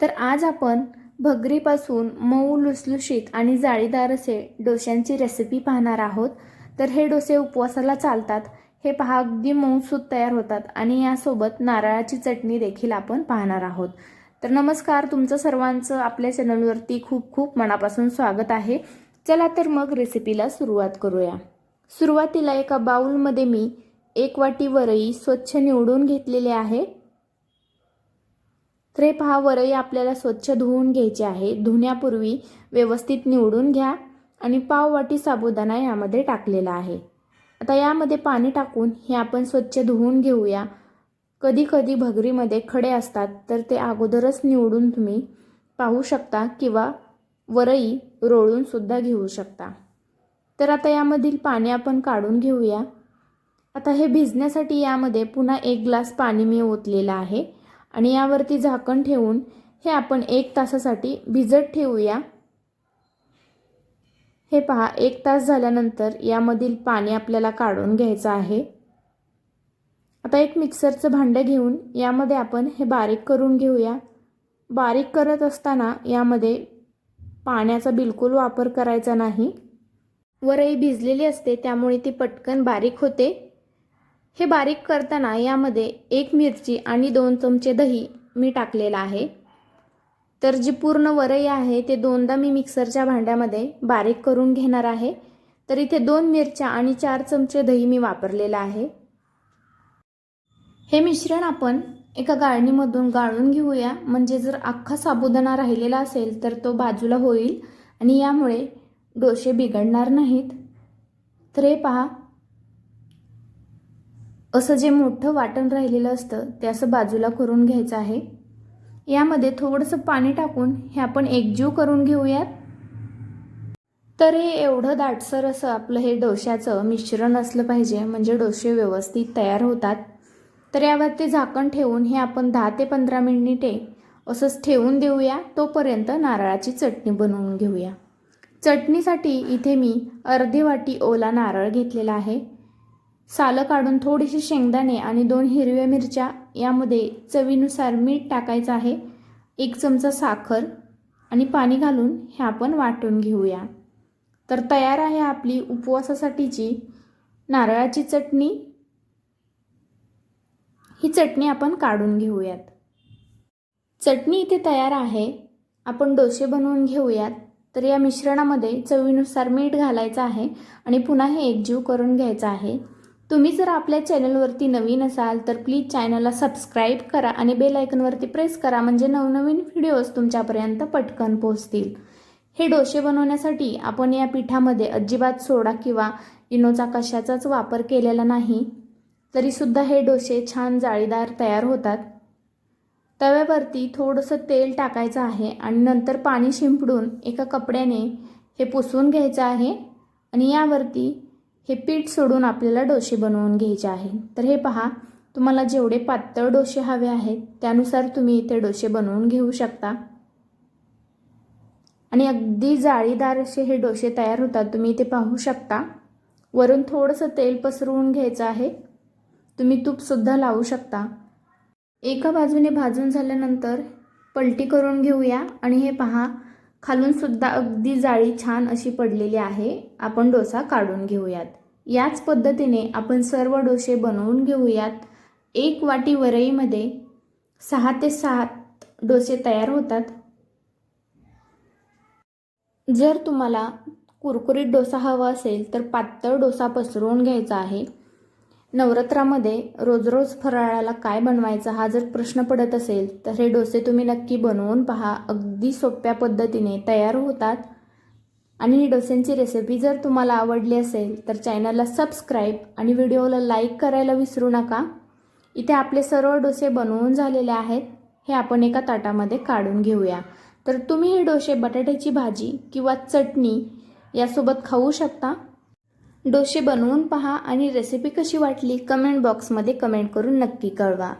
तर आज आपण भगरीपासून मऊ लुसलुशीत आणि जाळीदार असे डोश्यांची रेसिपी पाहणार आहोत. तर हे डोसे उपवासाला चालतात. हे पहा अगदी मऊसूत तयार होतात आणि यासोबत नारळाची चटणी देखील आपण पाहणार आहोत. तर नमस्कार तुमचं सर्वांचं आपल्या चॅनलवरती खूप खूप मनापासून स्वागत आहे. चला तर मग रेसिपीला सुरुवात करूया. सुरुवातीला एका बाऊलमध्ये मी एक वाटी वरई स्वच्छ निवडून घेतलेले आहे. तर पहा वरई आपल्याला स्वच्छ धुवून घ्यायचे आहे. धुण्यापूर्वी व्यवस्थित निवडून घ्या आणि पाववाटी साबुदाणा यामध्ये टाकलेला आहे. आता यामध्ये पाणी टाकून हे आपण स्वच्छ धुवून घेऊया. कधी कधी भगरीमध्ये खडे असतात तर ते अगोदरच निवडून तुम्ही पाहू शकता किंवा वरई रोळूनसुद्धा घेऊ शकता. तर आता यामधील पाणी आपण काढून घेऊया. आता हे भिजण्यासाठी यामध्ये पुन्हा एक ग्लास पाणी मी ओतलेलं आहे. आणि यावरती झाकण ठेवून हे आपण एक तासासाठी भिजत ठेवूया. हे पहा एक तास झाल्यानंतर यामधील पाणी आपल्याला काढून घ्यायचं आहे. आता एक मिक्सरचं भांडं घेऊन यामध्ये आपण हे बारीक करून घेऊया. बारीक करत असताना यामध्ये पाण्याचा बिलकुल वापर करायचा नाही. वरई भिजलेली असते त्यामुळे ती पटकन बारीक होते. हे बारीक करताना यामध्ये एक मिरची आणि दोन चमचे दही मी टाकलेलं आहे. तर जी पूर्ण वरई आहे ते दोनदा मी मिक्सरच्या भांड्यामध्ये बारीक करून घेणार आहे. तर इथे दोन मिरच्या आणि चार चमचे दही मी वापरलेलं आहे. हे मिश्रण आपण एका गाळणीमधून गाळून घेऊया. म्हणजे जर अख्खा साबुदाणा राहिलेला असेल तर तो बाजूला होईल आणि यामुळे डोसे बिघडणार नाहीत. तर हे पहा असं जे मोठं वाटण राहिलेलं असतं ते असं बाजूला करून घ्यायचं आहे. यामध्ये थोडंसं पाणी टाकून हे आपण एकजीव करून घेऊयात. तर हे एवढं दाटसर असं आपलं हे डोश्याचं मिश्रण असलं पाहिजे म्हणजे डोसे व्यवस्थित तयार होतात. तर यावरती झाकण ठेवून हे आपण दहा ते पंधरा मिनिटे असंच ठेवून देऊया. तोपर्यंत नारळाची चटणी बनवून घेऊया. चटणीसाठी इथे मी अर्धी वाटी ओला नारळ घेतलेला आहे. सालं काढून थोडीशी शेंगदाणे आणि दोन हिरव्या मिरच्या यामध्ये चवीनुसार मीठ टाकायचं आहे. एक चमचा साखर आणि पाणी घालून हे आपण वाटून घेऊया. तर तयार आहे आपली उपवासासाठीची नारळाची चटणी. ही चटणी आपण काढून घेऊयात. चटणी इथे तयार आहे. आपण डोसे बनवून घेऊयात. तर या मिश्रणामध्ये चवीनुसार मीठ घालायचं आहे आणि पुन्हा हे एकजीव करून घ्यायचं आहे. तुम्ही जर आपल्या चॅनलवरती नवीन असाल तर प्लीज चॅनलला सबस्क्राईब करा आणि बेल आयकनवरती प्रेस करा म्हणजे नवनवीन व्हिडिओज तुमच्यापर्यंत पटकन पोहोचतील. हे डोसे बनवण्यासाठी आपण या पिठामध्ये अजिबात सोडा किंवा इनोचा कशाचाच वापर केलेला नाही तरीसुद्धा हे डोसे छान जाळीदार तयार होतात. तव्यावरती थोडंसं तेल टाकायचं आहे आणि नंतर पाणी शिंपडून एका कपड्याने हे पुसून घ्यायचं आहे आणि यावरती हे पीठ सोडून आपल्याला डोसे बनवून घ्यायचे आहे. तर हे पहा तुम्हाला जेवढे पातळ डोसे हवे आहेत त्यानुसार तुम्ही इथे डोसे बनवून घेऊ शकता. आणि अगदी जाळीदार असे हे डोसे तयार होतात तुम्ही इथे पाहू शकता. वरून थोडंसं तेल पसरवून घ्यायचं आहे. तुम्ही तूपसुद्धा लावू शकता. एका बाजूने भाजून झाल्यानंतर पलटी करून घेऊया. आणि हे पहा खालून सुद्धा अगदी जाळी छान अशी पडलेली आहे. आपण डोसा काढून घेऊयात. याच पद्धतीने आपण सर्व डोसे बनवून घेऊयात. एक वाटी वरईमध्ये सहा ते सात डोसे तयार होतात. जर तुम्हाला कुरकुरीत डोसा हवा असेल तर पातळ डोसा पसरवून घ्यायचा आहे. नवरात्रामध्ये रोज रोज फराळाला काय बनवायचा हा जर प्रश्न पडत असेल तर हे डोसे तुम्ही नक्की बनवून पहा. अगदी सोप्या पद्धतीने तयार होतात. आणि ही डोस्यांची रेसिपी जर तुम्हाला आवडली असेल तर चॅनलला सबस्क्राईब आणि व्हिडिओला लाईक करायला विसरू नका. इथे आपले सर्व डोसे बनवून झालेले आहेत. हे आपण एका ताटामध्ये काढून घेऊया. तर तुम्ही हे डोसे बटाट्याची भाजी किंवा चटणी यासोबत खाऊ शकता. डोसे बनवून पहा आणि रेसिपी कशी वाटली कमेंट बॉक्समध्ये कमेंट करून नक्की कळवा.